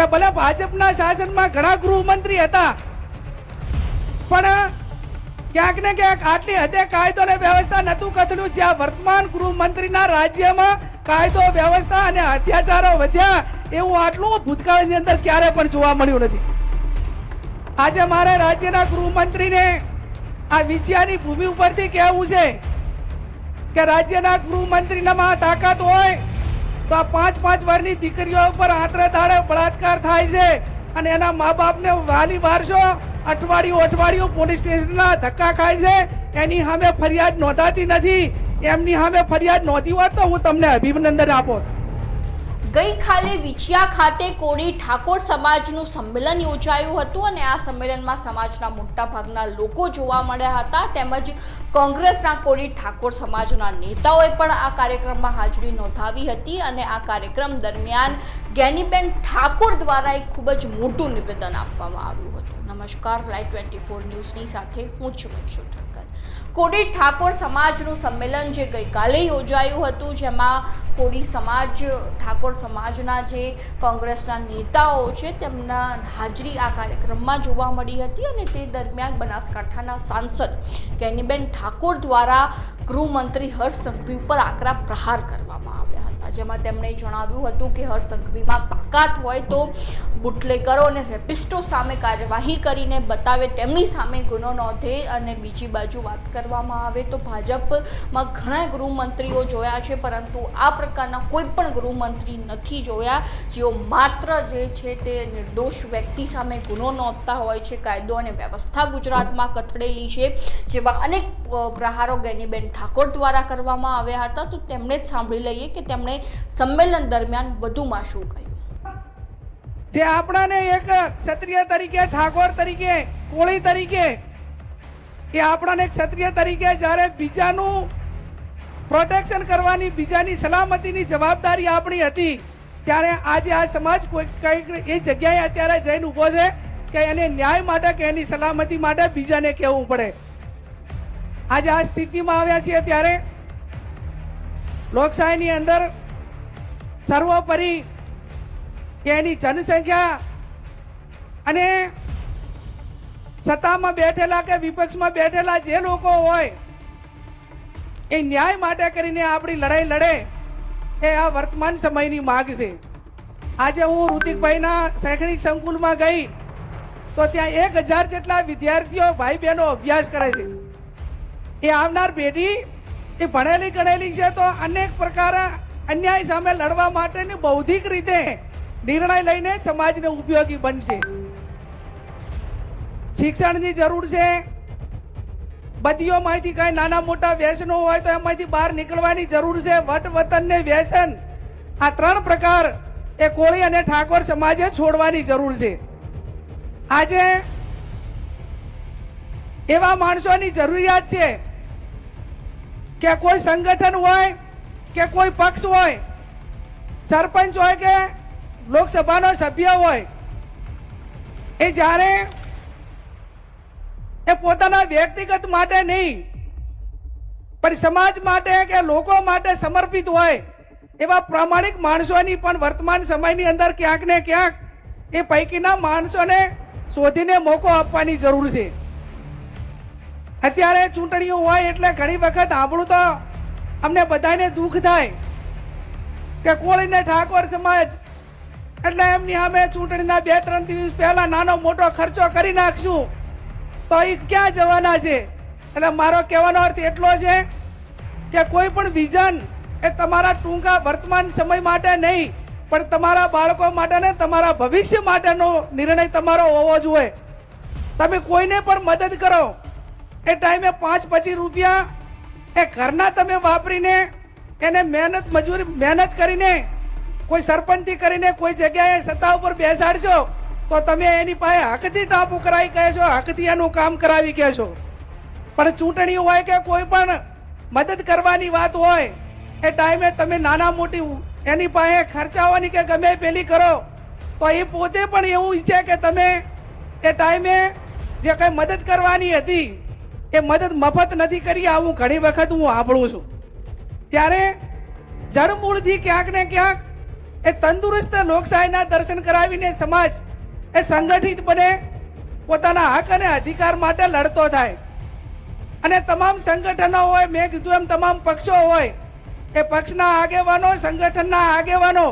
કે ભલે ભાજપના શાસનમાં ઘણા ગૃહમંત્રી હતા, પણ ક્યાંક ને ક્યાંક આટલી હદે કાયદો ને વ્યવસ્થા નતું કથળ્યું જ્યાં વર્તમાન ગૃહમંત્રીના રાજ્યમાં કાયદો, વ્યવસ્થા અને અત્યાચારો વધ્યા એવું આટલું ભૂતકાળની અંદર ક્યારે પણ જોવા મળ્યું નથી. આજે મારે રાજ્યના ગૃહમંત્રીને આ વિજયાની ભૂમિ ઉપરથી કહેવું છે કે રાજ્યના ગૃહમંત્રીનામાં તાકાત હોય તો આ પાંચ પાંચ વર્ષની દીકરીઓ ઉપર આત્રે દાડે બળાત્કાર થાય છે. અને એના મા બાપને વાલી વારસો, અઠવાડિયું અઠવાડિયું પોલીસ સ્ટેશનના ધક્કા ખાય છે. એની સામે ફરિયાદ નોંધાતી નથી. એમની સામે ફરિયાદ નોંધી હોત તો હું તમને અભિનંદન આપો ગઈકાલે વિછિયા ખાતે કોળી ઠાકોર સમાજનું સંમેલન યોજાયું હતું અને આ સંમેલનમાં સમાજના મોટાભાગના લોકો જોવા મળ્યા હતા તેમજ કોંગ્રેસના કોળી ઠાકોર સમાજના નેતાઓએ પણ આ કાર્યક્રમમાં હાજરી નોંધાવી હતી અને આ કાર્યક્રમ દરમિયાન જ્ઞાનીબેન ઠાકોર દ્વારા એક ખૂબ જ મોટું નિવેદન આપવામાં આવ્યું હતું. નમસ્કાર, લાઈવ ટ્વેન્ટી ફોર ન્યૂઝની સાથે હું છું મિક્ષુ ઠક્કર કોડી ઠાકોર સમાજનું સંમેલન જે ગઈકાલે યોજાયું હતું, જેમાં કોડી સમાજ, ઠાકોર સમાજના જે કોંગ્રેસના નેતાઓ છે, તેમના હાજરી આ કાર્યક્રમમાં જોવા મળી હતી અને તે દરમિયાન બનાસકાંઠાના સાંસદ કેનીબેન ઠાકોર દ્વારા ગૃહમંત્રી હર્ષ સંઘવી ઉપર આકરા પ્રહાર કરવામાં જેમાં તેમણે જણાવ્યું હતું કે હર્ષ સંઘવીમાં તાકાત હોય તો બુટલેકરો અને રેપિસ્ટો સામે કાર્યવાહી કરીને બતાવે તેમની સામે ગુનો નોંધે અને બીજી બાજુ વાત કરવામાં આવે તો ભાજપમાં ઘણા ગૃહમંત્રીઓ જોયા છે, પરંતુ આ પ્રકારના કોઈ પણ ગૃહમંત્રી નથી જોયા. જેઓ માત્ર જે છે તે નિર્દોષ વ્યક્તિ સામે ગુનો નોંધતા હોય છે, કાયદો અને વ્યવસ્થા ગુજરાતમાં કથળેલી છે, જેવા અનેક પ્રહારો ગેનીબેન ઠાકોર દ્વારા કરવામાં આવ્યા હતા. તો તેમણે જ સાંભળી લઈએ કે તેમણે સંમેલન દરમિયાન વધુમાં શું કહ્યું? જે આપણાને એક ક્ષત્રિય તરીકે, ઠાકોર તરીકે, કોળી તરીકે, એ આપણાને ક્ષત્રિય તરીકે જ્યારે બીજાનું પ્રોટેક્શન કરવાની, બીજાની સલામતીની જવાબદારી આપણી હતી, ત્યારે આજે આ સમાજ કોઈ કંઈક એ જગ્યાએ અત્યારે જઈને ઊભો છે કે એને ન્યાય માટે કે એની સલામતી માટે બીજાને કહેવું પડે. આજે આ સ્થિતિમાં આવ્યા છીએ ત્યારે લોકશાહીની અંદર સર્વોપરી કે એની જનસંખ્યા અને સત્તામાં બેઠેલા કે વિપક્ષમાં બેઠેલા જે લોકો હોય, એ ન્યાય માટે કરીને આપણી લડાઈ લડે એ આ વર્તમાન સમયની માગ છે. આજે હું ઋતિકભાઈના શૈક્ષણિક સંકુલમાં ગઈ, તો ત્યાં એક હજાર જેટલા વિદ્યાર્થીઓ ભાઈ બહેનો અભ્યાસ કરે છે. એ આવનાર પેઢી એ ભણેલી ગણેલી છે તો અનેક પ્રકાર અન્યાય સામે લડવા માટેની બૌદ્ધિક રીતે નિર્ણય લઈને સમાજને ઉપયોગી બનશે. શિક્ષણની જરૂર છે. બધીઓમાંથી કઈ નાના મોટા વ્યસનો હોય તો એમાંથી બહાર નીકળવાની જરૂર છે. વટ વતન ને વ્યસન. આ ત્રણ પ્રકાર એ કોળી અને ઠાકોર સમાજે છોડવાની જરૂર છે. આજે એવા માણસોની જરૂરિયાત છે કે કોઈ સંગઠન હોય કે કોઈ પક્ષ હોય, સરપંચ હોય કે લોકસભાનો સભ્ય હોય, એ જ્યારે એ પોતાના વ્યક્તિગત માટે નહીં, પણ સમાજ માટે કે લોકો માટે સમર્પિત હોય, એવા પ્રામાણિક માણસોની પણ વર્તમાન સમયની અંદર ક્યાંક ને ક્યાંક એ પૈકીના માણસોને શોધીને મોકો આપવાની જરૂર છે. અત્યારે ચૂંટણીઓ હોય એટલે ઘણી વખત આપણું તો અમને બધાને દુઃખ થાય કે કોળીને ઠાકોર સમાજ, એટલે એમની સામે ચૂંટણીના બે, ત્રણ દિવસ પહેલા નાનો મોટો ખર્ચો કરી નાખશું. તો એ ક્યાં જવાના છે? એટલે મારો કહેવાનો અર્થ એટલો છે કે કોઈ પણ વિઝન એ તમારા ટૂંકા વર્તમાન સમય માટે નહીં, પણ તમારા બાળકો માટે ને તમારા ભવિષ્ય માટેનો નિર્ણય તમારો હોવો જોઈએ. તમે કોઈને પણ મદદ કરો. એ ટાઈમે પાંચ પચીસ રૂપિયા એ ઘરના તમે વાપરીને એને મહેનત, મજૂરી, મહેનત કરીને, કોઈ સરપંચથી કરીને કોઈ જગ્યાએ સત્તા ઉપર બેસાડશો, તો તમે એની પાસે હકથી ટાપુ કરાવી કહેશો, હકથી એનું કામ કરાવી કહે છો પણ ચૂંટણી હોય કે કોઈ પણ મદદ કરવાની વાત હોય, એ ટાઈમે તમે નાના મોટી એની પાસે ખર્ચાવાની કે ગમે પેલી કરો, તો એ પોતે પણ એવું ઈચ્છે કે તમે એ ટાઈમે જે કંઈ મદદ કરવાની હતી એ મદદ મફત નથી કરી આવું ઘણી વખત હું સાંભળું છું. ત્યારે જળમૂળથી ક્યાંક ને ક્યાંક એ તંદુરસ્ત લોકશાહીના દર્શન કરાવીને સમાજ એ સંગઠિત બને, પોતાના હક અને અધિકાર માટે લડતો થાય. અને તમામ સંગઠનો હોય, મેં કીધું એમ તમામ પક્ષો હોય, એ પક્ષના આગેવાનો, સંગઠનના આગેવાનો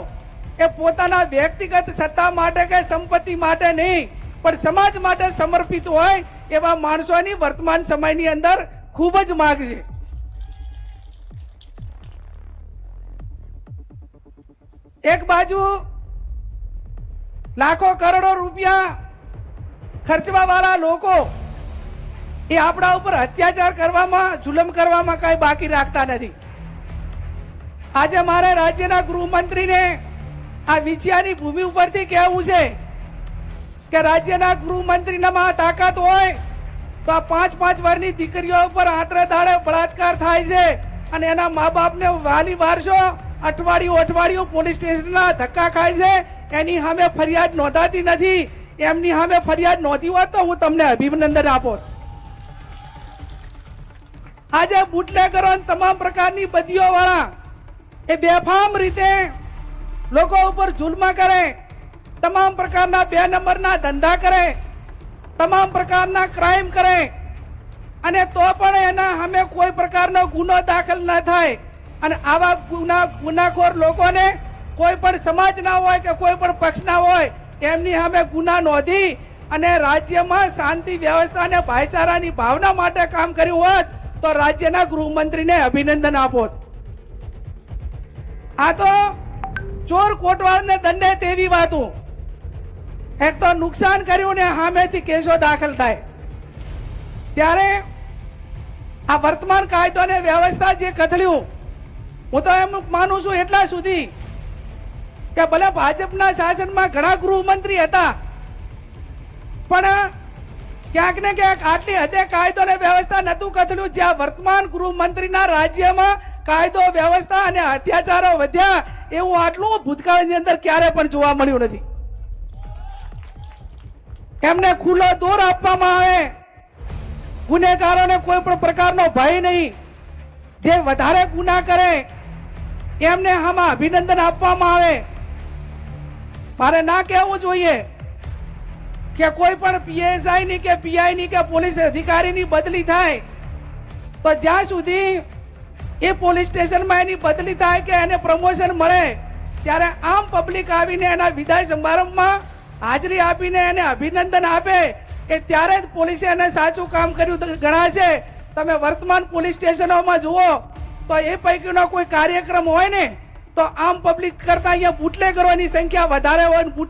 એ પોતાના વ્યક્તિગત સત્તા માટે કે સંપત્તિ માટે નહીં, પણ સમાજ માટે સમર્પિત હોય એવા માણસોની વર્તમાન સમયની અંદર ખૂબ જ માગ છે. એક બાજુ લાખો કરોડો રૂપિયા ખર્ચવા વાળા લોકો એ આપણા ઉપર અત્યાચાર કરવામાં, જુલમ કરવામાં કઈ બાકી રાખતા નથી. આજે મારે રાજ્યના ગૃહમંત્રીને આ વિછિયાની ભૂમિ ઉપરથી કહેવું છે કે રાજ્યના ગૃહમંત્રીનામાં તાકાત હોય, તો આ પાંચ પાંચ વારની દીકરીઓ ઉપર આત્રે દાડે બળાત્કાર થાય છે. અને એના મા બાપને વાલી વારસો, અઠવાડિયું અઠવાડિયું પોલીસ સ્ટેશનના ધક્કા ખાય છે. એની સામે ફરિયાદ નોંધાતી નથી. એમની સામે ફરિયાદ નોંધી હોત તો હું તમને અભિનંદન આપો. આજે બુટલેગરો તમામ પ્રકારની બદીઓ વાળા એ બેફામ રીતે લોકો ઉપર જુલ્મ કરે. તમામ પ્રકારના બે નંબરના ધંધા કરે, તમામ પ્રકારના ક્રાઇમ કરે, અને તો પણ એના સામે કોઈ પ્રકારનો ગુનો દાખલ ન થાય. અને આવા ગુના, ગુનાખોર લોકોને કોઈ પણ સમાજના હોય કે કોઈ પણ પક્ષના હોય, એમની સામે ગુના નોંધી અને રાજ્યમાં શાંતિ, વ્યવસ્થા અને ભાઈચારાની ભાવના માટે કામ કર્યું હોત, તો રાજ્યના ગૃહમંત્રીને અભિનંદન આપો. આ તો ચોર કોટવાળને દંડે તેવી વાતો. એક તો નુકસાન કર્યું ને સામેથી કેસો દાખલ થાય. ત્યારે આ વર્તમાન કાયદો અને વ્યવસ્થા જે કથળ્યું, હું તો એમ માનું છું એટલા સુધી કે ભલે ભાજપના શાસનમાં ઘણા ગૃહમંત્રી હતા, પણ ક્યાંક ને ક્યાંક આટલી હદે કાયદો અને વ્યવસ્થા નતું કથળ્યું જ્યાં વર્તમાન ગૃહમંત્રીના રાજ્યમાં કાયદો, વ્યવસ્થા અને અત્યાચારો વધ્યા એવું આટલું ભૂતકાળની અંદર ક્યારે પણ જોવા મળ્યું નથી. એમને ખુલ્લો દોર આપવામાં આવે. ગુનેગારોને કોઈ પણ પ્રકારનો ભય નહીં. જે વધારે ગુના કરે, એમને આમાં અભિનંદન આપવામાં આવે. મારે ના કહેવું જોઈએ કે કોઈ પણ પીએસઆઈની કે પીઆઈની કે પોલીસ અધિકારીની બદલી થાય, તો જ્યાં સુધી એ પોલીસ સ્ટેશનમાં એની બદલી થાય કે એને પ્રમોશન મળે, ત્યારે આમ પબ્લિક આવીને એના વિદાય સમારંભમાં હાજરી આપીને એને અભિનંદન આપે કે ત્યારે જ પોલીસે એને સાચું કામ કર્યું ગણાશે. તમે વર્તમાન પોલીસ સ્ટેશનોમાં જુઓ, તો એ પૈકીનો કોઈ કાર્યક્રમ હોય ને, તો આમ પબ્લિક કરતા અહીંયા બુટલેગરોની સંખ્યા વધારે હોય ને ફૂલ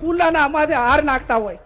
ફૂલાના આમાંથી હાર નાખતા હોય.